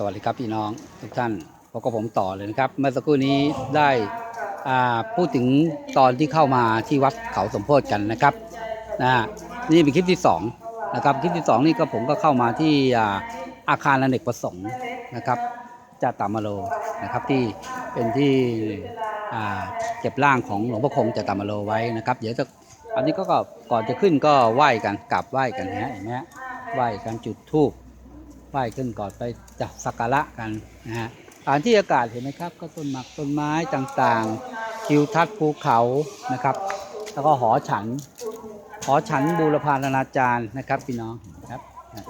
สวัสดีครับพี่น้องทุกท่านพบกับผมต่อเลยนะครับ เมื่อสักครู่นี้ได้พูดถึงตอนที่เข้ามาที่วัดเขาสมโพธิกันนะครับนะนี่เป็นคลิปที่สองนะครับคลิปที่สองนี่ก็ผมก็เข้ามาที่อาอาคารอเนกประสงค์นะครับจาตามโลนะครับที่เป็นที่เก็บร่างของหลวงพ่อคงจาตามโลไว้นะครับ เดี๋ยวจะอันนี้ก็ก่อนจะขึ้นก็ไหว้กันกราบไหว้กันนะฮะเห็นไหมไหว้กันจุดธูป ไหว้ขึ้นก่อนไปจับสักการะกันนะฮะสถานที่อากาศเห็นไหมครับ ก็ต้นหมากต้นไม้ต่างๆทิวทัศน์ภูเขานะครับ แล้วก็หอฉัน หอฉันบูรพานาจารย์นะครับพี่น้องครับ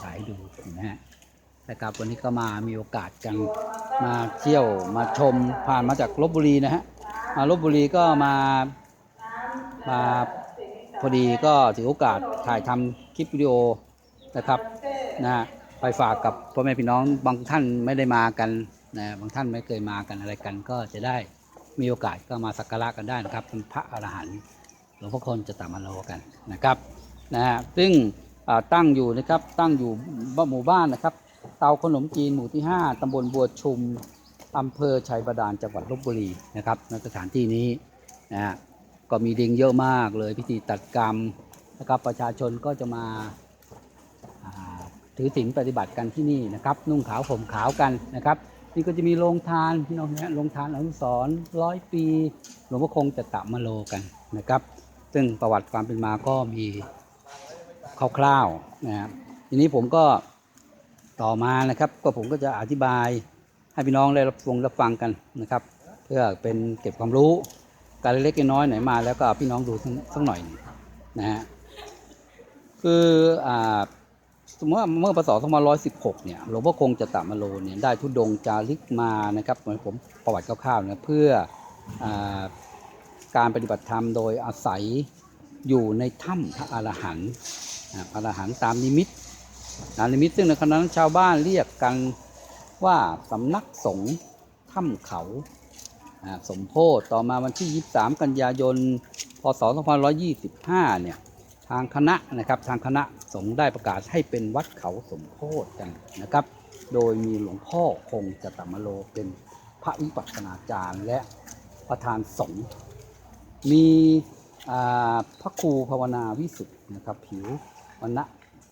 ถ่ายดูเห็นไหมฮะนะครับวันนี้ก็มามีโอกาสกันมาเที่ยวมาชมผ่านมาจากลบบุรีนะฮะมาลบบุรีก็มามาพอดีก็ถือโอกาสถ่ายทำคลิปวิดีโอนะครับนะฮะ ไปฝากกับพ่อแม่พี่น้องบางท่านไม่ได้มากันนะบางท่านไม่เคยมากันอะไรกัน ก็จะได้มีโอกาสก็มาสักการะกันได้นะครับเป็นพระอรหันต์หลวงพ่อคนจะตามมาโลกันนะครับนะฮะซึ่งตั้งอยู่นะครับตั้งอยู่บ้านหมู่บ้านนะครับ เตาขนมจีนหมู่ที่ 5ตำบลบัวชุมอำเภอชัยบาดาลจังหวัดลบบุรีนะครับณสถานที่นี้นะฮะก็มีดิงเยอะมากเลยพิธีตัดกรรมนะครับประชาชนก็จะมา ถือศีลปฏิบัติกันที่นี่นะครับ นุ่งขาวห่มขาวกันนะครับ นี่ก็จะมีโรงทานพี่น้องนะโรงทานอนุสรณ์ร้อยปีหลวงพ่อคงจะตะมโลกันนะครับ ซึ่งประวัติความเป็นมาก็มีคร่าวๆนะครับทีนี้ผมก็ต่อมานะครับ ก็ผมก็จะอธิบายให้พี่น้องได้รับฟังรับฟังกันนะครับ เพื่อเป็นเก็บความรู้การเล็กๆน้อยๆไหนมาแล้วก็เอาพี่น้องดูสักหน่อยนะฮะคืออ่า สมมติว่าเมื่อพศ2516 เนี่ยหลวงพ่อคงจะตะมโลเนี่ยได้ทุดงจาริกมานะครับเหมือนผมประวัติคร่าวๆนะเพื่ออการปฏิบัติธรรมโดยอาศัยอยู่ในถ้ำพระอรหันต์พระอรหันต์ตามนิมิตตามนิมิตซึ่งในขณะนั้นชาวบ้านเรียกกันว่าสำนักสงฆ์ถ้ำเขาอ่าสมโพธิต่อมาวันที่ 23 กันยายน พศ 2525 เนี่ย ทางคณะนะครับทางคณะสงฆ์ได้ประกาศให้เป็นวัดเขาสมโพธิกันนะครับ โดยมีหลวงพ่อคงจตมโลเป็นพระวิปัสสนาจารย์และประธานสงฆ์มีพระครูภาวนาวิสุทธ์นะครับ ผิววรรณ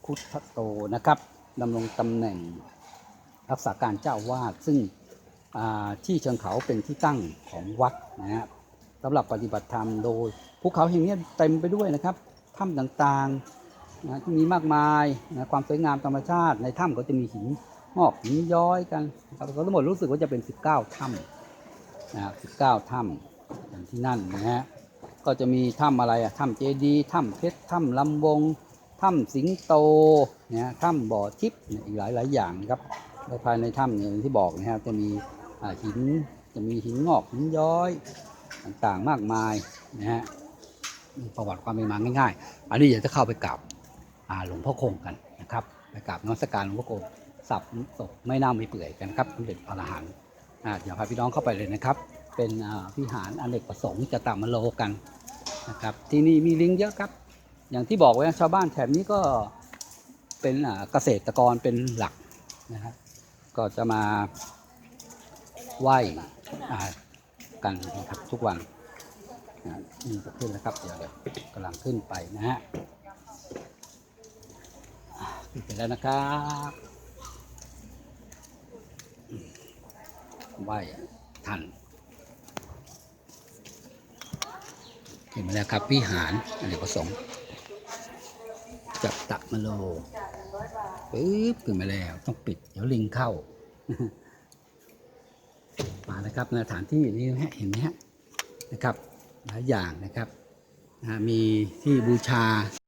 คุทโตนะครับดำรงตำแหน่งรักษาการเจ้าวาดซึ่งที่เชิงเขาเป็นที่ตั้งของวัดนะฮะสำหรับปฏิบัติธรรมโดยภูเขาแห่งนี้เต็มไปด้วยนะครับ ถ้ำต่างๆนะที่มีมากมายนะความสวยงามธรรมชาติ ในถ้ำก็จะมีหินงอกหินย้อยกันครับก็ทั้งหมดรู้สึกว่าจะเป็น 19 ถ้ำนะครับ19 ถ้ำอย่างที่นั่นนะฮะก็จะมีถ้ำอะไรอะถ้ำเจดีย์ถ้ำเพชรถ้ำลำวงถ้ำสิงโตนะถ้ำบ่อทิพย์อีกหลายหลายอย่างนะครับภายในถ้ำเนี่ยอย่างที่บอกนะครับจะมีหินจะมีหินงอกหินย้อยต่างๆมากมายนะฮะ ประวัติความเป็นมาง่ายๆ อันนี้เดี๋ยวจะเข้าไปกราบหลวงพ่อคงกันนะครับไปกราบนมัสการหลวงพ่อคงสับศพไม่น่าไม่เปื่อยกันครับสมเด็จพระอรหันต์เดี๋ยวพาพี่น้องเข้าไปเลยนะครับ เป็นอ่าวิหารอเนกประสงค์จะตามมโลกันนะครับที่นี่มีลิงเยอะครับ อย่างที่บอกไว้ชาวบ้านแถบนี้ก็เป็นเกษตรกรเป็นหลักนะครับก็จะมาไหว้กันนะครับทุกวัน นะนี่จะขึ้นแล้วครับ เดี๋ยวเดี๋ยวกำลังขึ้นไปนะฮะขึ้นไปแล้วนะครับไหวทันขึ้นมาแล้วครับวิหารอเนกประสงค์จับตักมาโลปึ๊บขึ้นมาแล้ว ต้องปิด เดี๋ยวลิงเข้า มาแล้วครับในสถานที่นี้ฮะเห็นไหมฮะนะครับ หลายอย่างนะครับ มีที่บูชา